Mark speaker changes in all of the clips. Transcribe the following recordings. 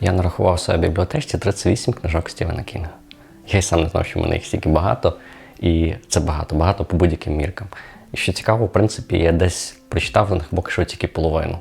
Speaker 1: Я нарахував в бібліотечці 38 книжок Стівена Кінга. Я й сам не знав, що в мене їх стільки багато, і це багато, багато по будь-яким міркам. І що цікаво, в принципі, я десь прочитав на них поки що тільки половину.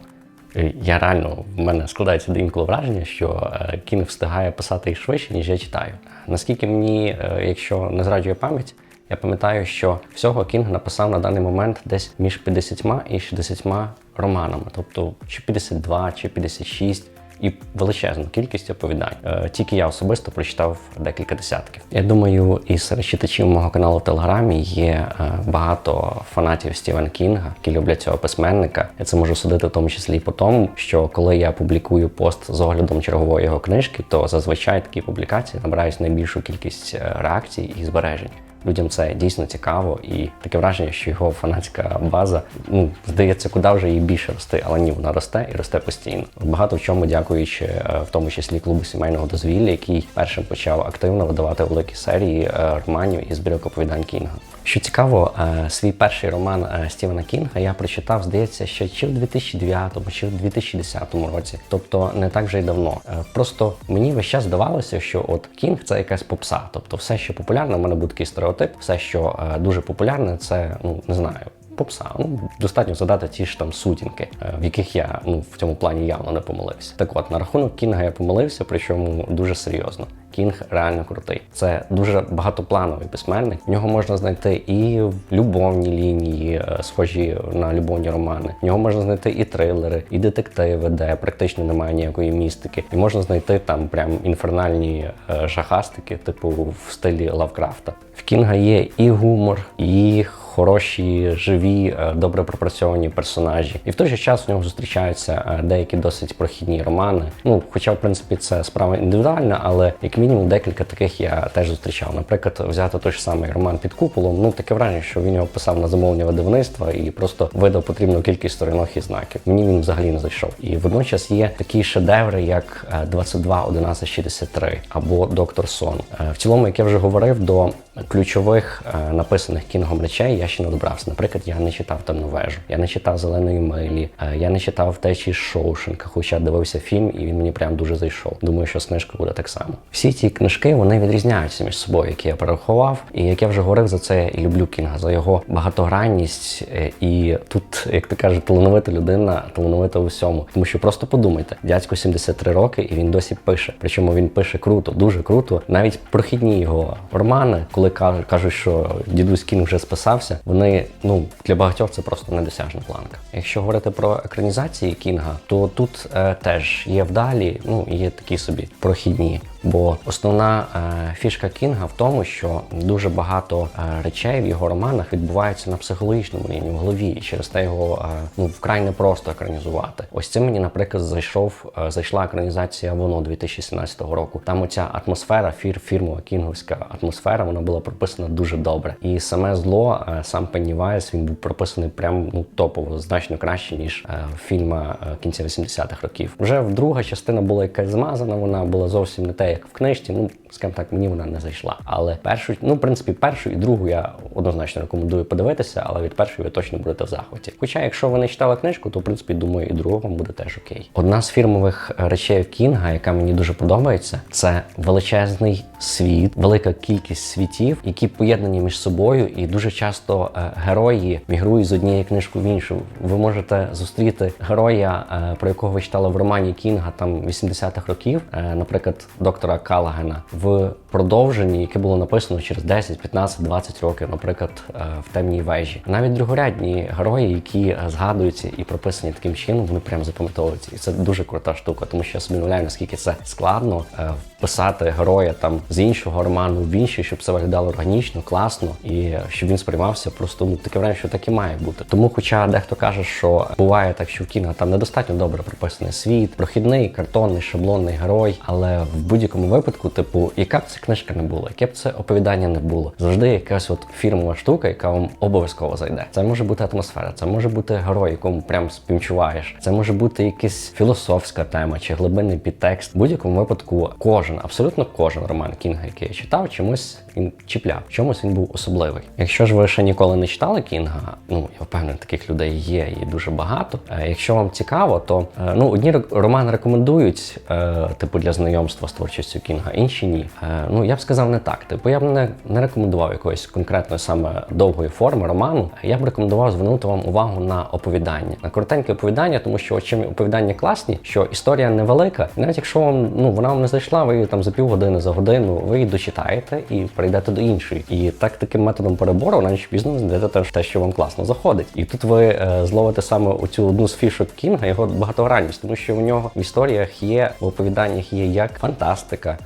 Speaker 1: Я реально в мене складається інколи враження, що е, Кінг встигає писати їх швидше, ніж я читаю. Наскільки мені, е, якщо не зраджує пам'ять, я пам'ятаю, що всього Кінг написав на даний момент десь між 50 і 60 романами, тобто чи 52, чи 56. І величезну кількість оповідань. Е, Тільки я особисто прочитав декілька десятків. Я думаю, і серед читачів мого каналу в Телеграмі є е, багато фанатів Стівена Кінга, які люблять цього письменника. Я це можу судити в тому числі по тому, що коли я публікую пост з оглядом чергової його книжки, то зазвичай такі публікації набирають найбільшу кількість е, реакцій і збережень. Людям це дійсно цікаво, і таке враження, що його фанатська база ну здається, куди вже їй більше рости, але ні, вона росте і росте постійно. Багато в чому дякуючи, е, в тому числі клубу сімейного дозвілля, який першим почав активно видавати великі серії е, романів і збірок оповідань Кінга. Що цікаво, е, свій перший роман Стівена Кінга я прочитав, здається, ще чи в 2009, чи в 2010 році, тобто не так вже й давно. Просто мені весь час здавалося, що от Кінг це якась попса. Тобто, все, що популярне, у мене був такий стереотип, все, що е, дуже популярне, це ну не знаю. Попса, ну достатньо задати ті ж там сутінки, е, в яких я ну в цьому плані явно не помилився. Так от на рахунок Кінга я помилився, причому дуже серйозно. Кінг реально крутий. Це дуже багатоплановий письменник. В нього можна знайти і любовні лінії, е, схожі на любовні романи. В нього можна знайти і трилери, і детективи, де практично немає ніякої містики. І можна знайти там прям інфернальні е, жахастики, типу в стилі Лавкрафта. В Кінга є і гумор, і хороші, живі, е, добре пропрацьовані персонажі. І в той же час у нього зустрічаються е, деякі досить прохідні романи. Ну, хоча, в принципі, це справа індивідуальна, але як мінімум декілька таких я теж зустрічав. Наприклад, взяти той ж самий роман під куполом. Ну таке враження, що він його писав на замовлення видавництва і просто видав потрібну кількість сторінок і знаків. Мені він взагалі не зайшов. І водночас є такі шедеври, як е, 22 11 63 або Доктор Сон. Е, В цілому, як я вже говорив, до ключових е, написаних кінгом речей я ще не добрався. Наприклад, я не читав темну вежу, я не читав зеленої милі, е, я не читав втечі Шоушенка, хоча дивився фільм, і він мені прям дуже зайшов. Думаю, що з буде так само. Всі ці книжки вони відрізняються між собою, які я перерахував. І як я вже говорив за це, і люблю Кінга за його багатогранність. е, І тут, як ти кажеш, талановита людина, талановита у всьому. Тому що просто подумайте, дядько 73 роки, і він досі пише. Причому він пише круто, дуже круто. Навіть прохідні його романи, коли кажуть, кажуть, що дідусь Кінг вже списався, вони ну для багатьох це просто недосяжна планка. Якщо говорити про екранізації Кінга, то тут е, теж є вдалі, ну є такі собі прохідні. Бо основна е, фішка Кінга в тому, що дуже багато е, речей в його романах відбуваються на психологічному рівні в голові, і через те його е, ну вкрай непросто екранізувати. Ось цим мені, наприклад, зайшов зайшла екранізація воно 2017 року. Там оця атмосфера, фір, фірмова кінговська атмосфера, вона була прописана дуже добре. І саме зло, сам Пеннівайс, він був прописаний прям ну топово, значно краще ніж е, фільма кінця 80-х років. Вже в друга частина була якась змазана, вона була зовсім не те, як в книжці. Ну скажімо так, мені вона не зайшла. Але першу, ну в принципі, першу і другу я однозначно рекомендую подивитися, але від першої ви точно будете в захваті. Хоча, якщо ви не читали книжку, то в принципі думаю, і друга вам буде теж окей. Одна з фірмових речей Кінга, яка мені дуже подобається, це величезний світ, велика кількість світів, які поєднані між собою, і дуже часто е, герої мігрують з однієї книжки в іншу. Ви можете зустріти героя, е, про якого ви читали в романі Кінга там 80-х років, е, наприклад, доктора Калагена, в продовженні, яке було написано через 10, 15, 20 років, наприклад, е, в темній вежі. Навіть другорядні герої, які згадуються і прописані таким чином, вони прям запам'ятовуються. І це дуже крута штука, тому що я собі уявляю, наскільки це складно е, вписати героя там з іншого роману в інший, щоб це виглядало органічно, класно, і щоб він сприймався просто ну таке враження, що так і має бути. Тому, хоча дехто каже, що буває так, що в кіно там недостатньо добре прописаний світ, прохідний, картонний, шаблонний герой, але в будь будь-якому випадку, типу, яка б це книжка не була, яке б це оповідання не було, завжди якась от фірмова штука, яка вам обов'язково зайде. Це може бути атмосфера, це може бути герой, якому прям співчуваєш. Це може бути якась філософська тема чи глибинний підтекст. В будь-якому випадку кожен, абсолютно кожен роман Кінга, який я читав, чомусь він чіпляв, чомусь він був особливий. Якщо ж ви ще ніколи не читали Кінга, ну я впевнений, таких людей є і дуже багато. Е, Якщо вам цікаво, то е, ну одні романи рекомендують, е, типу для знайомства з творчістю Кінга, інші ні. Е, Ну я б сказав не так. Типу, я б не, не рекомендував якоїсь конкретної саме довгої форми роману. Я б рекомендував звернути вам увагу на оповідання, на коротеньке оповідання, тому що чим оповідання класні, що історія невелика, і навіть якщо вам ну вона вам не зайшла, ви її там за півгодини, за годину, ви її дочитаєте і перейдете до іншої. І так таким методом перебору раніше пізно знайдете теж те, що вам класно заходить. І тут ви е, зловите саме оцю одну з фішок Кінга, його багатогранність, тому що у нього в історіях є в оповіданнях є як фантастика.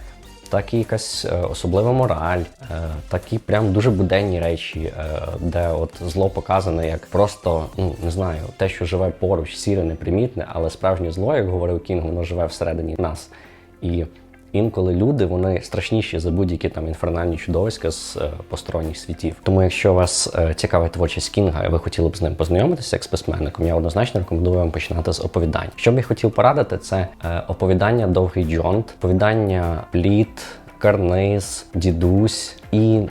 Speaker 1: Так і якась е, особлива мораль, такі прям дуже буденні речі, е, де от зло показане як просто, ну не знаю, те, що живе поруч, сіре, непримітне, але справжнє зло, як говорив Кінг, воно живе всередині нас. І інколи люди вони страшніші за будь-які там інфернальні чудовиська з е, посторонніх світів. Тому, якщо вас е, цікавить творчість Кінга, і ви хотіли б з ним познайомитися як з письменником, я однозначно рекомендую вам починати з оповідань. Що б я хотів порадити, це е, оповідання Довгий Джонт, оповідання Пліт, Карниз, Дідусь і.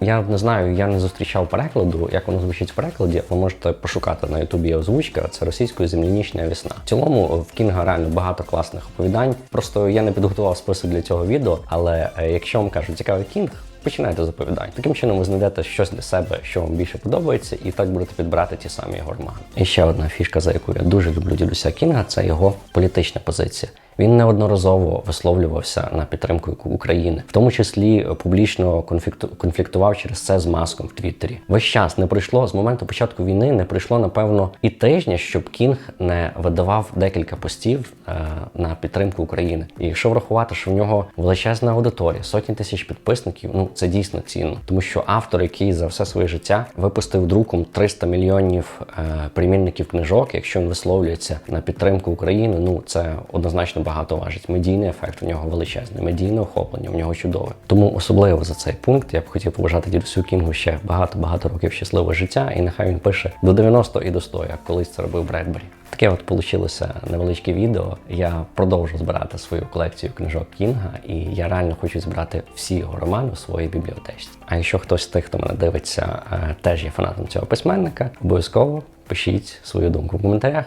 Speaker 1: Я не знаю, я не зустрічав перекладу, як воно звучить в перекладі. Ви можете пошукати на Ютубі озвучка. Це російською землянічна весна. В цілому в Кінга реально багато класних оповідань. Просто я не підготував список для цього відео. Але е, якщо вам кажуть, цікавий кінг, починайте з оповідань. Таким чином ви знайдете щось для себе, що вам більше подобається, і так будете підбирати ті самі його. І ще одна фішка, за яку я дуже люблю дідуся Кінга, це його політична позиція. Він неодноразово висловлювався на підтримку України, в тому числі публічно конфлікту- конфліктував через це з маском в Твіттері. Весь час не пройшло з моменту початку війни, не пройшло напевно і тижня, щоб Кінг не видавав декілька постів е, на підтримку України. І якщо врахувати, що в нього величезна аудиторія, сотні тисяч підписників, ну це дійсно цінно, тому що автор, який за все своє життя випустив друком 300 мільйонів е, примірників книжок, якщо він висловлюється на підтримку України, ну це однозначно багато важить. Медійний ефект у нього величезний, медійне охоплення у нього чудове. Тому особливо за цей пункт я б хотів побажати дідусю Кінгу ще багато багато років щасливого життя, і нехай він пише до 90 і до 100, як колись це робив Бредбері. Таке от получилося невеличке відео. Я продовжу збирати свою колекцію книжок Кінга, і я реально хочу збирати всі його романи у своїй бібліотеці. А якщо хтось з тих, хто мене дивиться, е, теж є фанатом цього письменника, обов'язково пишіть свою думку в коментарях.